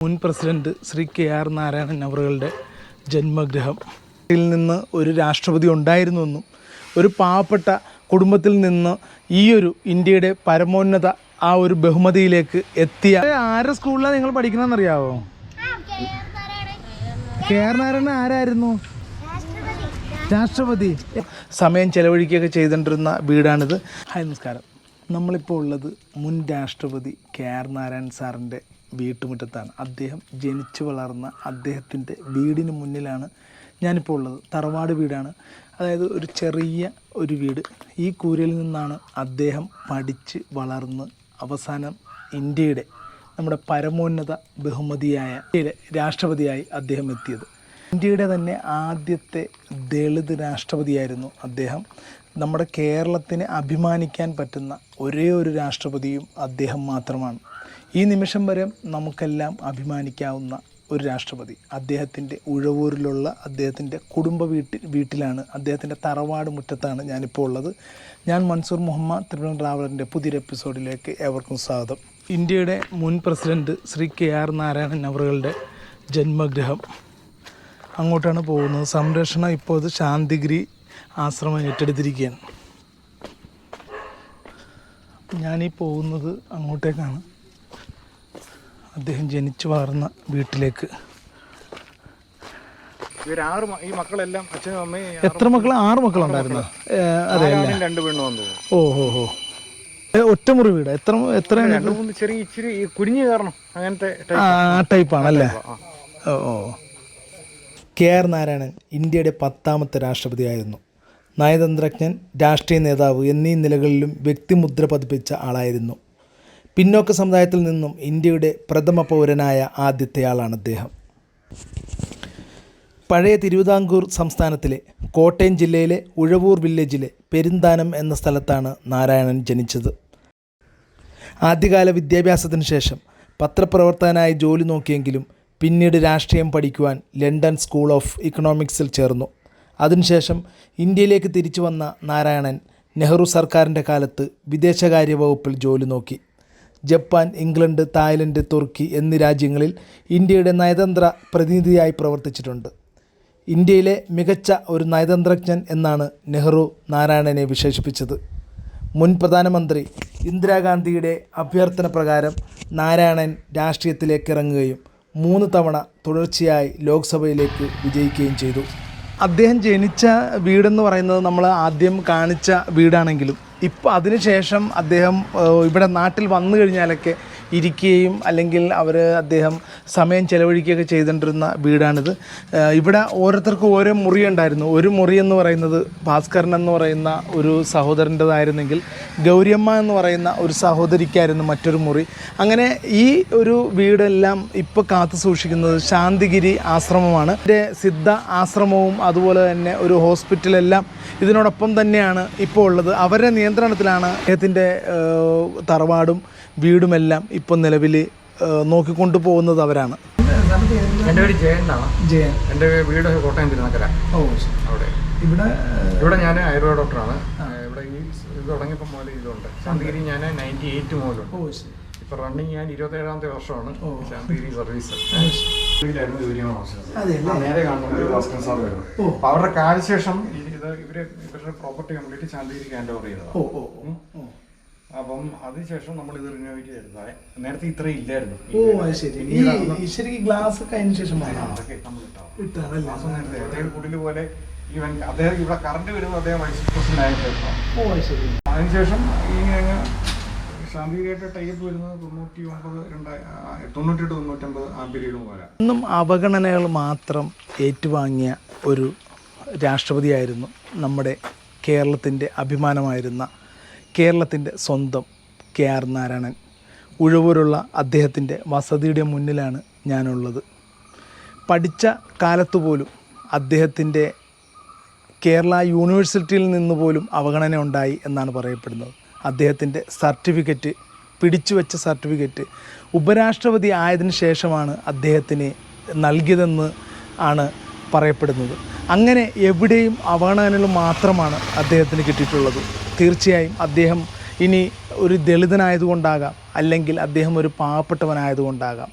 മുൻ president Shri K R Narayanan അവറുകളുടെ ജന്മഗ്രഹം ഇതിൽ നിന്ന് ഒരു രാഷ്ട്രപതി ഉണ്ടായിരുന്നുവെന്നും ഒരു പാവപ്പെട്ട കുടുംബത്തിൽ നിന്ന് ഈ ഒരു ഇന്ത്യയുടെ പരമോന്നത ആ ഒരു ബഹുമതിയിലേക്ക് എത്തിയ ആരുടെ സ്കൂളിലാണ് നിങ്ങൾ പഠിക്കണമെന്നറിയാവോ കെ ആർ നാരായണൻ ആരായിരുന്നു? രാഷ്ട്രപതി. സമയം ചെലവഴിക്കുകയൊക്കെ ചെയ്തുകൊണ്ടിരുന്ന വീടാണിത്. ഹായ് നമസ്കാരം. നമ്മളിപ്പോൾ ഉള്ളത് മുൻ രാഷ്ട്രപതി കെ ആർ നാരായണൻ സാറിന്റെ വീട്ടുമുറ്റത്താണ്. അദ്ദേഹം ജനിച്ചു വളർന്ന അദ്ദേഹത്തിന്റെ വീടിന് മുന്നിലാണ് ഞാനിപ്പോൾ ഉള്ളത്. തറവാട് വീടാണ്. അതായത് ഒരു ചെറിയ ഒരു വീട്. ഈ കൂരയിൽ നിന്നാണ് അദ്ദേഹം പഠിച്ച് വളർന്ന് അവസാനം ഇന്ത്യയുടെ നമ്മുടെ പരമോന്നത ബഹുമതിയായ ഇന്ത്യയിലെ രാഷ്ട്രപതിയായി അദ്ദേഹം എത്തിയത്. ഇന്ത്യയുടെ തന്നെ ആദ്യത്തെ ദളിത് രാഷ്ട്രപതിയായിരുന്നു അദ്ദേഹം. നമ്മുടെ കേരളത്തിന് അഭിമാനിക്കാൻ പറ്റുന്ന ഒരേ ഒരു രാഷ്ട്രപതിയും അദ്ദേഹം മാത്രമാണ്. ഈ നിമിഷം വരെ നമുക്കെല്ലാം അഭിമാനിക്കാവുന്ന ഒരു രാഷ്ട്രപതി. അദ്ദേഹത്തിന്റെ ഉഴവൂരിലുള്ള അദ്ദേഹത്തിന്റെ കുടുംബ വീട്ടിൽ വീട്ടിലാണ് അദ്ദേഹത്തിന്റെ തറവാട് മുറ്റത്താണ് ഞാനിപ്പോൾ ഉള്ളത്. ഞാൻ മൻസൂർ മുഹമ്മദ് തിരുവനന്തപുരം ട്രാവലറിന്റെ പുതിയൊരു എപ്പിസോഡിലേക്ക് ഏവർക്കും സ്വാഗതം. ഇന്ത്യയുടെ മുൻ president Shri K R Narayanan അവറുകളുടെ ജന്മഗ്രഹം അങ്ങോട്ടാണ് പോകുന്നത്. സംരക്ഷണം ഇപ്പോൾ അത് ശാന്തിഗിരി ആശ്രമം ഏറ്റെടുത്തിരിക്കുകയാണ്. ഞാനീ പോകുന്നത് അങ്ങോട്ടേക്കാണ്. അദ്ദേഹം ജനിച്ചു വളർന്ന വീട്ടിലേക്ക്. ഇവരാറ് മ- ഈ മക്കളെല്ലാം അച്ഛനും അമ്മയും ഈ എത്ര മക്കൾ ആറ് മക്കളുണ്ടായിരുന്നു അതെ അല്ലേ? രണ്ട് പെണ്ണും വന്നു. ഓ ഹോ ഹോ. ഒറ്റമുറി വീട്? എത്ര എത്ര രണ്ട് മൂന്ന് ചെറിയ ഇച്ചിരി ഈ കുനിഞ്ഞു കയറണം. അങ്ങനത്തെ ആ ടൈപ്പാണല്ലേ ഓ ഓ. കെ ആർ നാരായണൻ ഇന്ത്യയുടെ പത്താമത്തെ രാഷ്ട്രപതിയായിരുന്നു. നയതന്ത്രജ്ഞൻ രാഷ്ട്രീയ നേതാവ് എന്നീ നിലകളിലും വ്യക്തിമുദ്ര പതിപ്പിച്ച ആളായിരുന്നു. പിന്നോക്ക സമുദായത്തിൽ നിന്നും ഇന്ത്യയുടെ പ്രഥമ പൗരനായ ആദ്യത്തെയാളാണ് അദ്ദേഹം. പഴയ തിരുവിതാംകൂർ സംസ്ഥാനത്തിലെ കോട്ടയം ജില്ലയിലെ ഉഴവൂർ വില്ലേജിലെ പെരുന്താനം എന്ന സ്ഥലത്താണ് നാരായണൻ ജനിച്ചത്. ആദ്യകാല വിദ്യാഭ്യാസത്തിന് ശേഷം പത്രപ്രവർത്തകനായി ജോലി നോക്കിയെങ്കിലും പിന്നീട് രാഷ്ട്രീയം പഠിക്കുവാൻ ലണ്ടൻ സ്കൂൾ ഓഫ് ഇക്കണോമിക്സിൽ ചേർന്നു. അതിനുശേഷം ഇന്ത്യയിലേക്ക് തിരിച്ചു വന്ന നാരായണൻ നെഹ്റു സർക്കാരിന്റെ കാലത്ത് വിദേശകാര്യ വകുപ്പിൽ ജോലി നോക്കി. ജപ്പാൻ ഇംഗ്ലണ്ട് തായ്ലൻഡ് തുർക്കി എന്നീ രാജ്യങ്ങളിൽ ഇന്ത്യയുടെ നയതന്ത്ര പ്രതിനിധിയായി പ്രവർത്തിച്ചിട്ടുണ്ട്. ഇന്ത്യയിലെ മികച്ച ഒരു നയതന്ത്രജ്ഞൻ എന്നാണ് നെഹ്റു നാരായണനെ വിശേഷിപ്പിച്ചത്. മുൻ പ്രധാനമന്ത്രി ഇന്ദിരാഗാന്ധിയുടെ അഭ്യർത്ഥന പ്രകാരം നാരായണൻ രാഷ്ട്രീയത്തിലേക്ക് ഇറങ്ങുകയും മൂന്ന് തവണ തുടർച്ചയായി ലോക്സഭയിലേക്ക് വിജയിക്കുകയും ചെയ്തു. അദ്ദേഹം ജനിച്ച വീടെന്ന് പറയുന്നത് നമ്മൾ ആദ്യം കാണിച്ച വീടാണെങ്കിലും ഇപ്പോൾ അതിനുശേഷം അദ്ദേഹം ഇവിടെ നാട്ടിൽ വന്നു കഴിഞ്ഞാലൊക്കെ ഇരിക്കുകയും അല്ലെങ്കിൽ അവർ അദ്ദേഹം സമയം ചെലവഴിക്കുകയൊക്കെ ചെയ്തുകൊണ്ടിരുന്ന വീടാണിത്. ഇവിടെ ഓരോരുത്തർക്കും ഓരോ മുറി ഉണ്ടായിരുന്നു ഒരു മുറി എന്ന് പറയുന്നത് ഭാസ്കരൻ എന്ന് പറയുന്ന ഒരു സഹോദരന്റെതായിരുന്നെങ്കിൽ ഗൗരിയമ്മ എന്ന് പറയുന്ന ഒരു സഹോദരിക്കായിരുന്നു മറ്റൊരു മുറി. അങ്ങനെ ഈ ഒരു വീടെല്ലാം ഇപ്പോൾ കാത്തു സൂക്ഷിക്കുന്നത് ശാന്തിഗിരി ആശ്രമമാണ്. ഇതിന്റെ സിദ്ധ ആശ്രമവും അതുപോലെ തന്നെ ഒരു ഹോസ്പിറ്റലെല്ലാം ഇതിനോടൊപ്പം തന്നെയാണ് ഇപ്പോൾ ഉള്ളത്. അവരുടെ നിയന്ത്രണത്തിലാണ് അദ്ദേഹത്തിന്റെ തറവാടും വീടുമെല്ലാം ഇപ്പോൾ നിലവിൽ നോക്കിക്കൊണ്ടു പോകുന്നത് അവരാണ്. എന്റെ പേര് ജയൻ എന്നാണ്. ജയൻ. എന്റെ വീട് കോട്ടയം തിരുനക്കര ഓ അവിടെ. ഇവിടെ ഇവിടെ ഞാൻ ആയുർവേദ ഡോക്ടറാണ്. ഇവിടെ ഈ ഇത് തുടങ്ങിയപ്പോൾ മുതൽ ഇതുണ്ട്. ശാന്തിഗിരി ഞാൻ നയന്റി എയ്റ്റ് മുതലുണ്ട്. ഇപ്പൊ റണ്ണിങ് ഞാൻ ഇരുപത്തേഴാമത്തെ വർഷമാണ്. ശാന്തിഗിരി സർവീസ്? നേരെ കാണുന്ന സാർ വരുന്നു. അവരുടെ കാലശേഷം ഈ- ഇത് ഇവർ ഇവരുടെ പ്രോപ്പർട്ടി കംപ്ലീറ്റ് ശാന്തിഗിരിക്ക് ഹാൻഡ് ഓവർ ചെയ്തതാണ് അപ്പം അതിനുശേഷം നമ്മൾ ഇത് റിനോവേറ്റ് ചെയ്തതായ നേരത്തെ ഇത്രയും ഇല്ലായിരുന്നു. ഓ അത് ശരി. ഈ ശരിക്കും ഗ്ലാസ് ഒക്കെ അതിന് ശേഷം അതൊക്കെ നമ്മൾ കുടിൽ പോലെ ഇവൻ അദ്ദേഹം ഇവിടെ കറണ്ട് വരുന്നത് അദ്ദേഹം വൈസ് പ്രസിഡന്റ് ആയിട്ടായിരുന്നു. ഓ അത് ശരി. അതിനുശേഷം ഇങ്ങനെ അങ്ങ് ശാന്തിഗിരിയായിട്ട് ടൈപ്പ് വരുന്നത് തൊണ്ണൂറ്റി ഒമ്പത് രണ്ടായി തൊണ്ണൂറ്റെട്ട് തൊണ്ണൂറ്റൊമ്പത് ആ പീരീഡ് പോലെ ഇന്നും അവഗണനകൾ മാത്രം ഏറ്റുവാങ്ങിയ ഒരു രാഷ്ട്രപതിയായിരുന്നു നമ്മുടെ കേരളത്തിന്റെ അഭിമാനമായിരുന്ന കേരളത്തിന്റെ സ്വന്തം കെ ആർ നാരായണൻ. ഉഴവൂരുള്ള അദ്ദേഹത്തിന്റെ വസതിയുടെ മുന്നിലാണ് ഞാനുള്ളത്. പഠിച്ച കാലത്തുപോലും അദ്ദേഹത്തിന്റെ കേരള യൂണിവേഴ്സിറ്റിയിൽ നിന്ന് പോലും അവഗണന ഉണ്ടായി എന്നാണ് പറയപ്പെടുന്നത്. അദ്ദേഹത്തിന്റെ സർട്ടിഫിക്കറ്റ് പിടിച്ചു വെച്ച സർട്ടിഫിക്കറ്റ് ഉപരാഷ്ട്രപതി ആയതിനു ശേഷമാണ് അദ്ദേഹത്തിന് നൽകിയതെന്ന് ആണ് പറയപ്പെടുന്നത്. അങ്ങനെ എവിടെയും അവഗണനകൾ മാത്രമാണ് അദ്ദേഹത്തിന് കിട്ടിയിട്ടുള്ളത്. തീർച്ചയായും അദ്ദേഹം ഇനി ഒരു ദളിതനായതുകൊണ്ടാകാം അല്ലെങ്കിൽ അദ്ദേഹം ഒരു പാവപ്പെട്ടവനായതുകൊണ്ടാകാം.